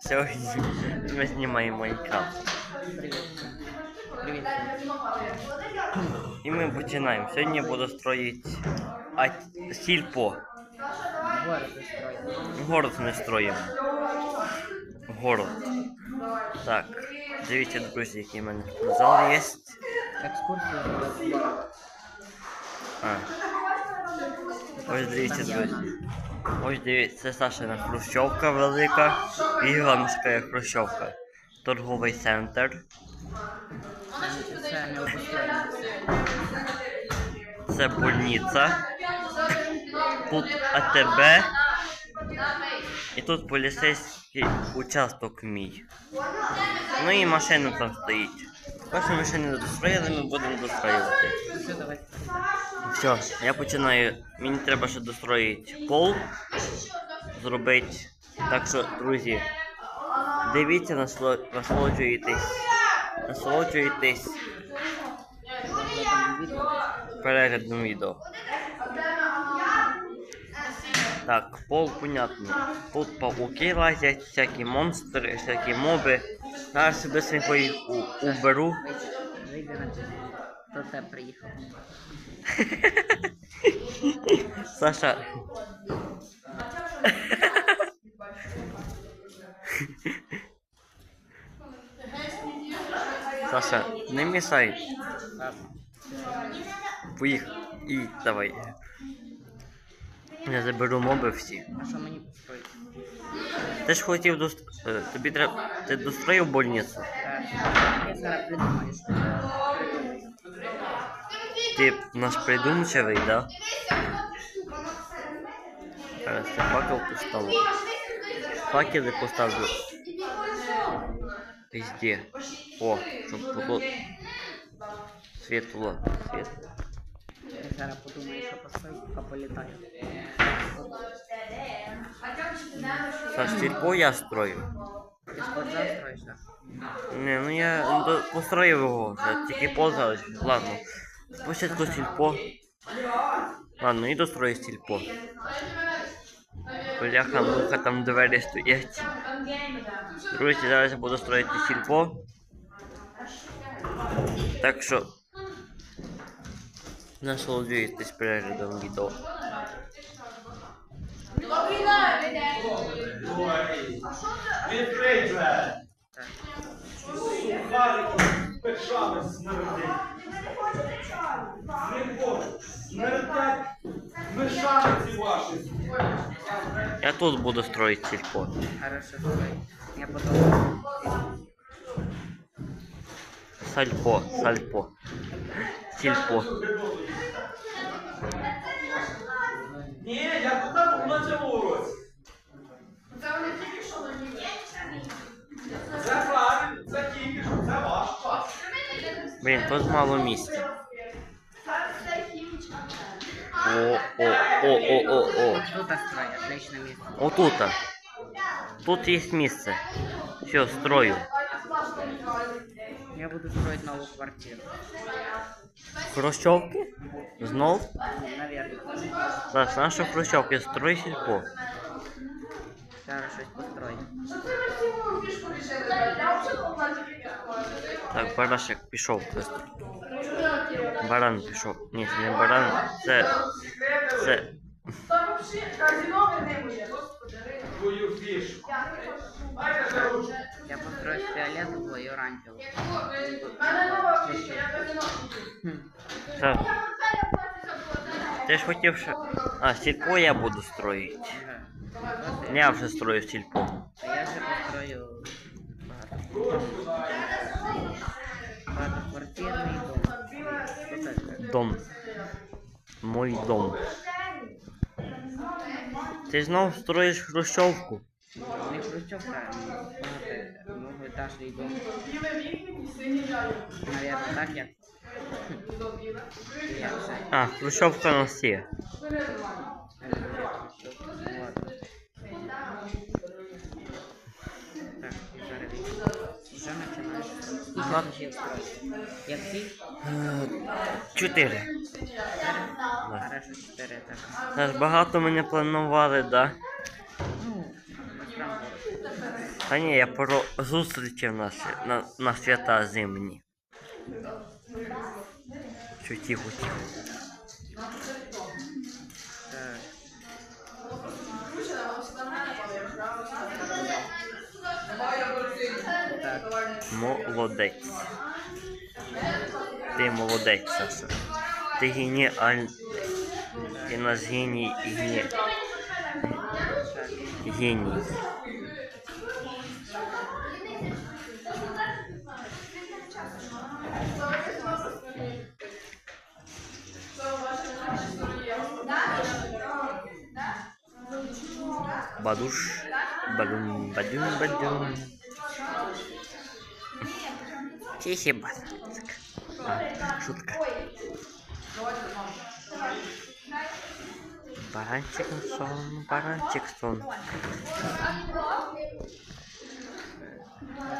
Сьогодні ми знімаємо Майнкрафт. Привіт. Привіт. І ми починаємо. Сьогодні я буду строїти а... сільпо. Город устроїв. Город ми строїмо. Город. Так. Дивіться, друзі, який в мене зал є. Екскурсія в город. А. Ось дивіться, друзі. Ось дивіться, це Сашина хрущовка велика. Гігантська хрущовка. Торговий центр. Це больниця. Тут АТБ. І тут поліцейський участок мій. Ну і машина там стоїть. Першу машину не достроїли, ми будемо достроювати. Все, я починаю. Мені треба ще достроїти пол. Зробити. Так що, друзі, дивіться, насолоджуйтесь. Насолоджуйтесь переглядом відео. Так, пол понятно. Тут пауки лазять, всякі монстри, всякі моби. Зараз быстренько їх у- уберу. На це. Приїхав? Саша. Саша, не мішай. Поїхав. І давай. Я заберу моби всі. А що мені построїти? Ти ж хотів дост... е, Тобі треба. Ти достроїв больницю. Так. Я зараз придумаю, що Ти наш придумчивий, да? Зараз я факел поставлю. Факели поставлю. Везде. О, щоб було світло. Світло. я зараз подумаю, що построїти, поки політаю. Саш, сільпо я строю. Ти спортзал строїш, так? Не, ну я до- построїв його вже, тільки поза. Ладно. Спочатку сільпо. Ладно, і дострою сільпо. Бляха, муха, там двері стоять. Друзі, зараз я буду строїти сільпо. Так що. Насолоджуйтесь переглядом відео. Відкрий двері. Так. Сухарики з печами смердить. Я тут буду строїти сільпо. Хорошо, строй. Я потом... Сальпо, сальпо. Сільпо. Ні, я тут був на цьому уроці. Це правильно, це тільки що, це ваш час. Блін, тут мало місця. О, о, о, о, о, о. Тут строй, отличное место. Отута. Тут є місце. Все, строю. Я буду строить новую квартиру. Хрущовки? Знов? Ну, наверное. Зараз наша хрущовки строй сільпо. Зараз щось построю. Так, барашек пішов просто. Баран пішов. Ні, це не баран. Це. Це. Твою фішку. Дайте ще ручку. Я построю фиолетовую и оранжевую. Хм. це. Ти ж хотів що. А, сільпо я буду строїти. Ага. Вот Я вже строю сільпо. А я ще построю багато. Багатоквартирний дом. Дом. Мой дом. Ти знов строїш хрущовку. Не хрущовка, а многоэтажний дом. Наверное, так. Я все. А, хрущовка на всі. Ладно. Вже починаєш. Ага. Як? Е, Чотири. Хорошо, чотири так. Ж багато ми не планували, да? Ну. Та ні, я про зустрічі в нас на, на свята зимні. Що тихо, тихо. Молодець. Ти молодець, Саша. Ти геніаль... Ти наш геній ге... геній. Бадуш. Бадум, бадум, бадум. Тихий баранчик. А, шутка. Баранчик сон, баранчик сон.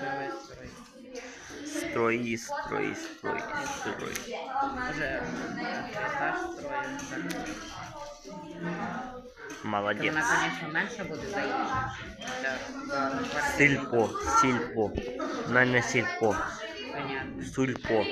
Давай строй. Строи, строи, строи, строи. Уже етаж строїмо. Так. То Молодец. вона, звісно, менше буде заїжджати. Так, да, квартира. Сильпо, сильпо. На не сильпо. Понятно. Сульпо.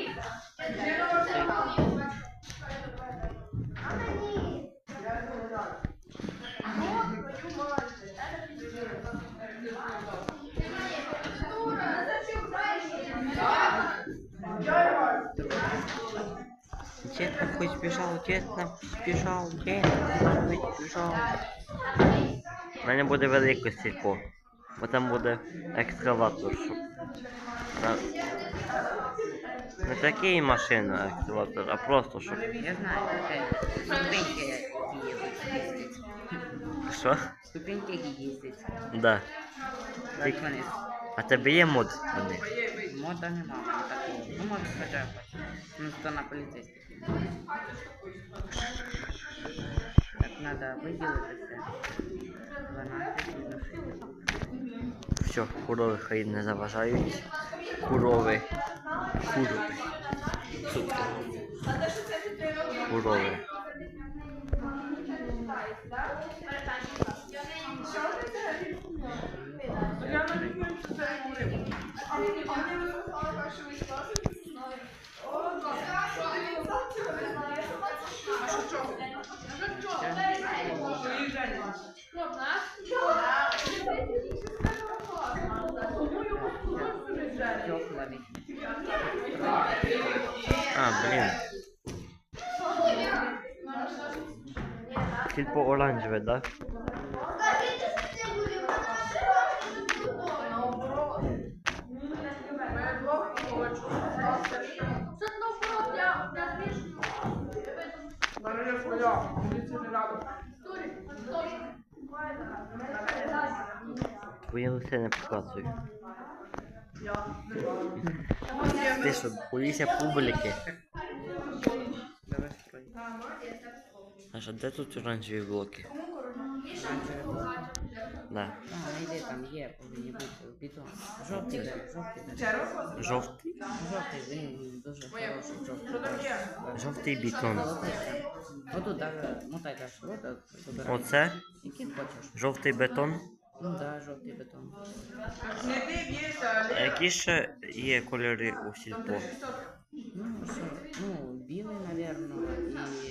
Дед на хоть сбежал, дед на сбежал, дед на хоть сбежал. У мене буде велике сільпо, бо там буде екскаватор, щоб. На... Не такий машина екскаватор, а просто щоб. Я знаю, це ступеньки, які їздять. Що? Ступеньки, які їздять. Да. Так вони. А тебе є мод на них? Мода нема в мене такого. Ну, може, хоча б. Ну, то на поліцейських. Так, треба виділитися. 12 відношень. Все, курови хай не заважають. Курови. Курови. Сука. Курови. оранжеве, да? Мене своя, мені це не надо. Твоє лице не показує. Ти що, боїшся публіки? Аша, де тут оранжеві блоки? Да. А, не йди, там є, повинні бути бетон. Жовтий бери, жовтий бери. Жовтий. Жовтий, він дуже хороший, жовтий. Жовтий бетон. Золотий. Отут даже, мотай далі, от, от, вибирай. Оце Який хочеш. жовтий бетон. Ну да, жовтий бетон. Не дивіться, А які ще є кольори у сільпо? Ну, що, ну, білий, напевно, і...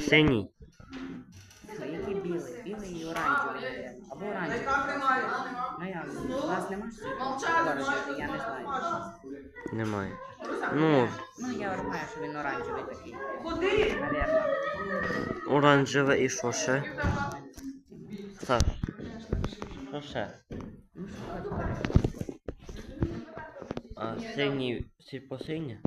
Синій. Який білий? Білий і оранжевий. Або оранжевий. Ну, я, у нас нема я не знаю. Немає. Ну, Ну, я знаю, що він оранжевий такий, Куди? напевно. оранжеве і що ще? Саш. Що ще? Ну. А синій сільпо синє?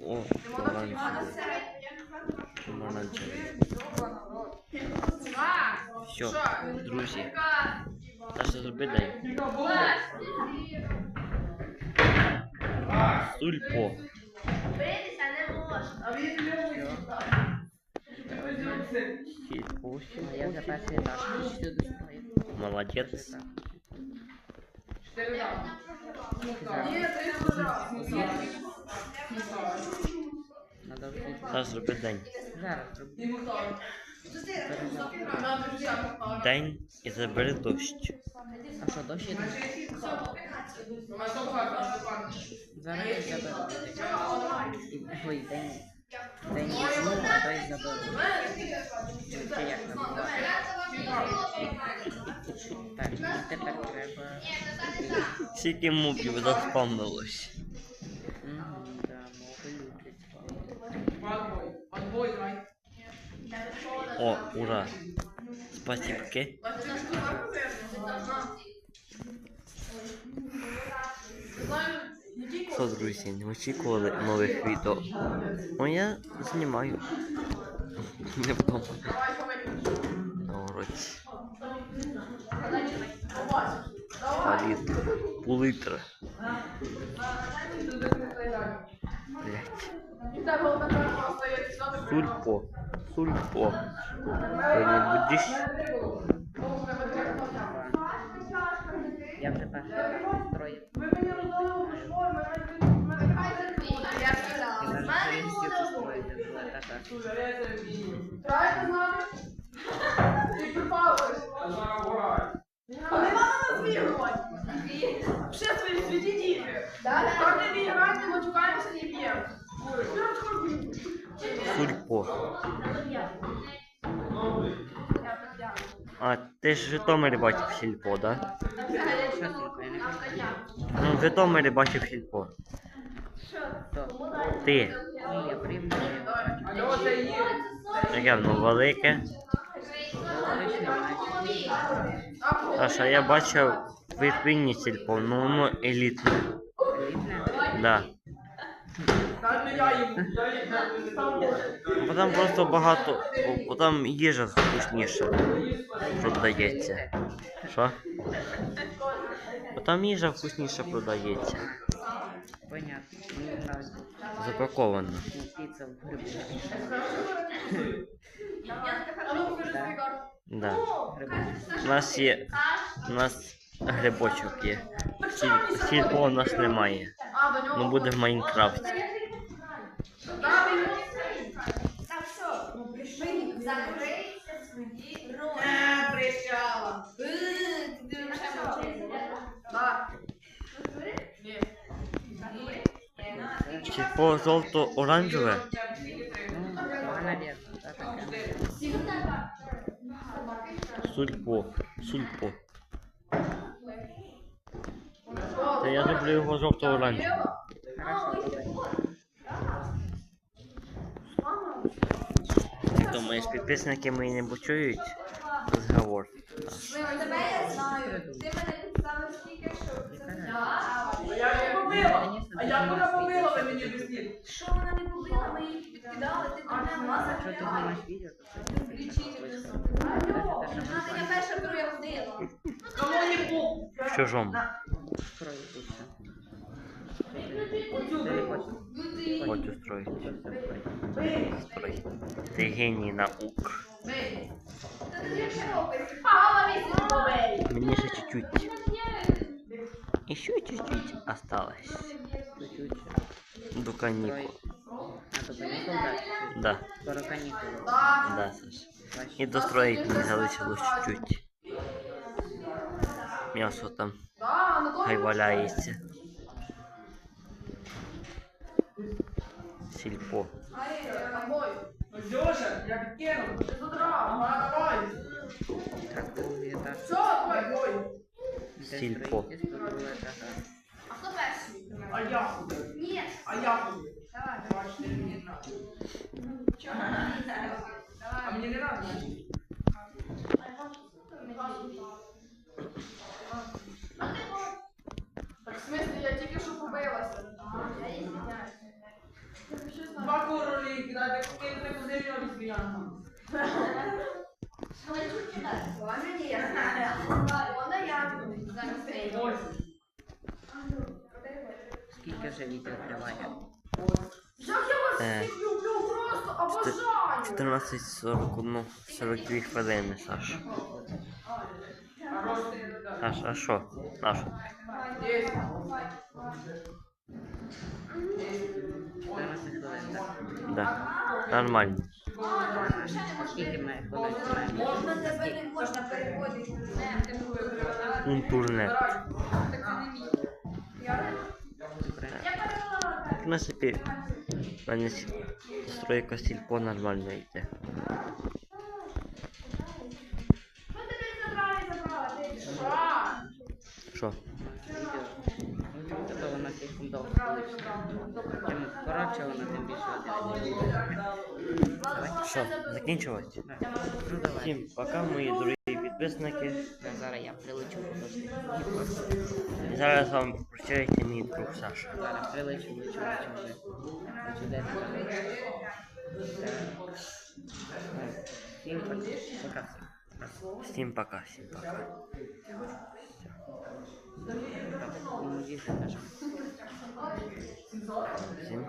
О, оранжевий. Оранжевий. Все, друзі. Саша, зроби день. Сульпо. А він не буде. Сільпо. А я за перший етаж. Ти сюди строю. Молодець. Надо вже. Саш, зроби день. Зараз зроблю. День і забери дощ. А що, дощ іде? Зараз я заберу. І- Ой, день. День візьму, а той заберу. Чи як там? Так, і тепер треба... Скільки мобів заспавнилось. О, ура. Спасибки. Що, друзі, не очікували нових відео. Ну я знімаю. Не вдома. На уроці. А літр. Пол-літра. Блять. Сульпо. Сульпо. Сьогодні будеш? Я вже перший строїв. Ви мені роздали в школі, мене Я зараз повністю це строїти. Була така. Граєте з нами? Ти припалиш. А не треба нас вігрувати. Ще свої світі діти. Кожен день грати, ми чекаємося не б'ємо. Сульпо. А, ти ж в Житомирі бачив сільпо, да? Ну, в Житомирі бачив сільпо. Ти. Ні, я порівняно не бачу. Алло, це є. Яке воно велике. Саша, я бачив в Ірпіні сільпо, ну воно елітне. Елітне? Да. Бо там просто багато. Бо, бо там їжа вкусніша продається. Що? Бо там їжа вкусніша продається. Понятно. Мені нравится. Запакована. Піца в грибу. Да. Грибу. У нас є. У нас грибочок є. Сільпо у нас немає. Ну буде в Майнкрафті. Сільпо жовто-оранжеве. Сульпо. Сульпо. Люблю його жовто-оранжеве. Хорошо, думаєш, підписники мої не почують розговор? Тебе я знаю. Ти мене підставив стільки, що це А я її побила. А як вона побила, ви мені об'ясніть? Що вона не побила, ми їх підкидали, ти мене маса. Даже Вона я перша я. Кому не був? В чужому. строю тут все. Оцю Ти бий. хочеш? Хочу строїти. Все, строй. Бий. Строй. Ти геній наук. Бий. Та ти що робиш? Пала місяць побей. Мені ще чуть-чуть. Еще чуть-чуть осталось. Чуть-чуть. До Строй. каникул. А, то канікул, да? чуть-чуть. Да, Скоро канікули. Да. да, Саш. Бачиш? І достроїть мені залишилось чуть-чуть. М'ясо там Да, на тому. хай валяється. Ага, давай. Так, другий етаж. Все, давай, бой. Де Сільпо. строїтельство, другий етаж. А хто перший? А я. Ні. А я хуй. Давай. Давай, що ти мені не надо. А мені не надо. Королі, кидати, кинути куди його розбіяно. Вона ні. Вона я. Зараз прийду. Скільки вже відео триває? Як я вас Е. всіх люблю, просто обожаю. 14.41, 42 хвилини, Саш. А. Саш, а що? Десять. 14 хвилин, так? Да. Нормально. А скільки ми хвилин знімаємо? Можна тебе не можна переводити. Інтернет. Добре. В принципі, в мене сі- стройка сільпо нормально йде. Ми тобі забрали, забрали. Ти що? Що? Відео. Ну, тебе вона слишком довго вийшла. Чим коротше вона, тим більше один. Давай. Що, закінчувати? Так. Ну давай. Всім пока, мої дорогі підписники. Да, Зараз я прилечу подожди. І зараз вам прощається мій друг Саша. Зараз прилечу, лечу, лечу вже. Лечу де ти? Так. Так. Всім пока. Пока всім. Всім пока, всім пока. Ну, їсти теж. Всім